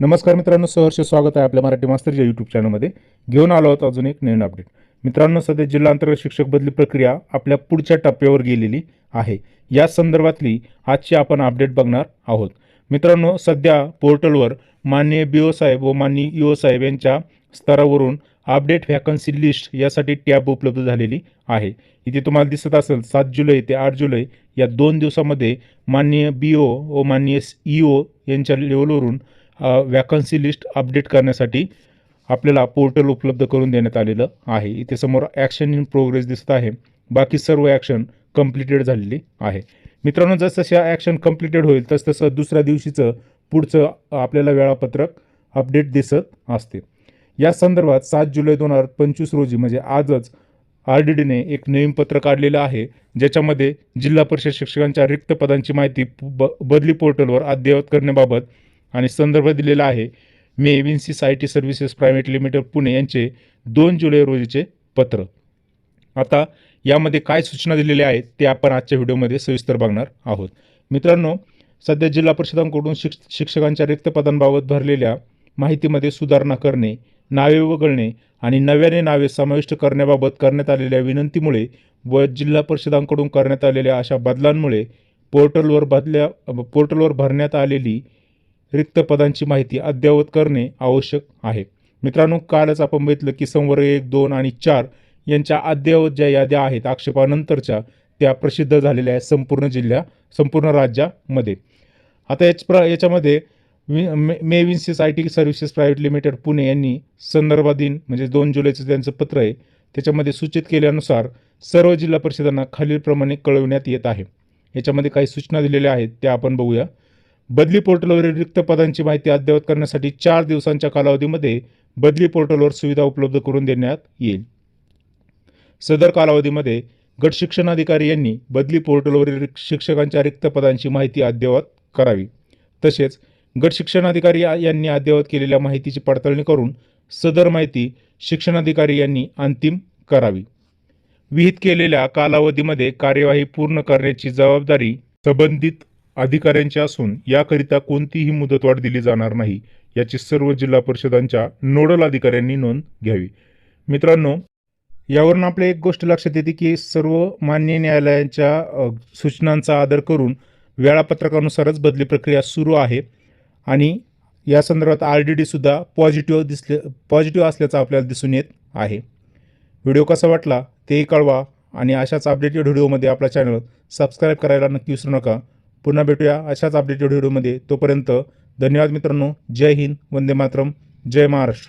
नमस्कार मित्रांनो सहर्ष स्वागत आहे आपल्या मराठी मास्तरच्या यूट्यूब चॅनलमध्ये घेऊन आलो आहोत अजून एक नवीन अपडेट मित्रांनो सध्या जिल्हा अंतर्गत शिक्षक बदली प्रक्रिया आपल्या पुढच्या टप्प्यावर गेलेली आहे. या संदर्भातली आजची आपण अपडेट बघणार आहोत. मित्रांनो सध्या पोर्टलवर माननीय बी ओ साहेब व माननीय ई ओ साहेब यांच्या स्तरावरून अपडेट व्हॅकन्सी लिस्ट यासाठी टॅब उपलब्ध झालेली आहे. इथे तुम्हाला दिसत असेल सात जुलै ते आठ जुलै या दोन दिवसामध्ये माननीय बी ओ व माननीय ई ओ यांच्या लेवलवरून वॅकन्सी लिस्ट अपडेट करण्यासाठी आपल्याला पोर्टल उपलब्ध करून देण्यात आलेलं आहे. इथे समोर ॲक्शन इन प्रोग्रेस दिसत आहे. बाकी सर्व ॲक्शन कम्प्लिटेड झालेली आहे. मित्रांनो जसजशा ॲक्शन कम्प्लिटेड होईल तसतसं दुसऱ्या दिवशीचं पुढचं आपल्याला वेळापत्रक अपडेट दिसत असते. या संदर्भात सात जुलै दोन हजार पंचवीस रोजी म्हणजे आजच आर डी डीने एक नवीन पत्र काढलेलं आहे ज्याच्यामध्ये जिल्हा परिषद शिक्षकांच्या रिक्त पदांची माहिती ब बदली पोर्टलवर अद्ययावत करण्याबाबत आणि संदर्भ दिलेला आहे. मे Vinsys I T services private limited Pune यांचे दोन जुलै रोजीचे पत्र. आता यामध्ये काय सूचना दिलेल्या आहेत ते आपण आजच्या व्हिडिओमध्ये सविस्तर बघणार आहोत. मित्रांनो सध्या जिल्हा परिषदांकडून शिक्ष शिक्षकांच्या रिक्त पदांबाबत भरलेल्या माहितीमध्ये सुधारणा करणे नावे वगळणे आणि नव्याने नावे समाविष्ट करण्याबाबत करण्यात आलेल्या विनंतीमुळे व जिल्हा परिषदांकडून करण्यात आलेल्या अशा बदलांमुळे पोर्टलवर बदल्या पोर्टलवर भरण्यात आलेली रिक्त पदांची माहिती अद्ययावत करणे आवश्यक आहे. मित्रांनो कालच आपण बघितलं की संवर्ग एक दोन आणि चार यांच्या अद्ययावत ज्या याद्या आहेत आक्षेपानंतरच्या त्या प्रसिद्ध झालेल्या आहेत संपूर्ण जिल्ह्या संपूर्ण राज्यामध्ये. आता याच प्र याच्यामध्ये वि मे I T services private limited Pune यांनी संदर्भाधीन म्हणजे दोन जुलैचं त्यांचं पत्र आहे त्याच्यामध्ये सूचित केल्यानुसार सर्व जिल्हा परिषदांना खालीलप्रमाणे कळवण्यात येत आहे. याच्यामध्ये काही सूचना दिलेल्या आहेत त्या आपण बघूया. बदली पोर्टलवरील रिक्त पदांची माहिती अद्ययावत करण्यासाठी चार दिवसांच्या कालावधीमध्ये बदली पोर्टलवर सुविधा उपलब्ध करून देण्यात येईल. सदर कालावधीमध्ये गट शिक्षणाधिकारी यांनी बदली पोर्टलवरील शिक्षकांच्या रिक्त पदांची माहिती अद्ययावत करावी. तसेच गट शिक्षणाधिकारी यांनी अद्ययावत केलेल्या माहितीची पडताळणी करून सदर माहिती शिक्षणाधिकारी यांनी अंतिम करावी. विहित केलेल्या कालावधीमध्ये कार्यवाही पूर्ण करण्याची जबाबदारी संबंधित अधिकाऱ्यांची असून याकरिता कोणतीही मुदतवाढ दिली जाणार नाही. याची सर्व जिल्हा परिषदांच्या नोडल अधिकाऱ्यांनी नोंद घ्यावी. मित्रांनो यावरून आपल्या एक गोष्ट लक्षात येते की सर्व मान्य न्यायालयांच्या सूचनांचा आदर करून वेळापत्रकानुसारच बदली प्रक्रिया सुरू आहे. आणि या संदर्भात आर डी डीसुद्धा पॉझिटिव्ह दिसले पॉझिटिव्ह असल्याचं आपल्याला दिसून येत आहे. व्हिडिओ कसा वाटला तेही कळवा. आणि अशाच अपडेटेड व्हिडिओमध्ये आपला चॅनल सबस्क्राईब करायला नक्की विसरू नका. पुन्हा भेटूया अशाच अपडेटेड व्हिडिओमध्ये तोपर्यंत धन्यवाद मित्रांनो. जय हिंद. वंदे मातरम. जय महाराष्ट्र.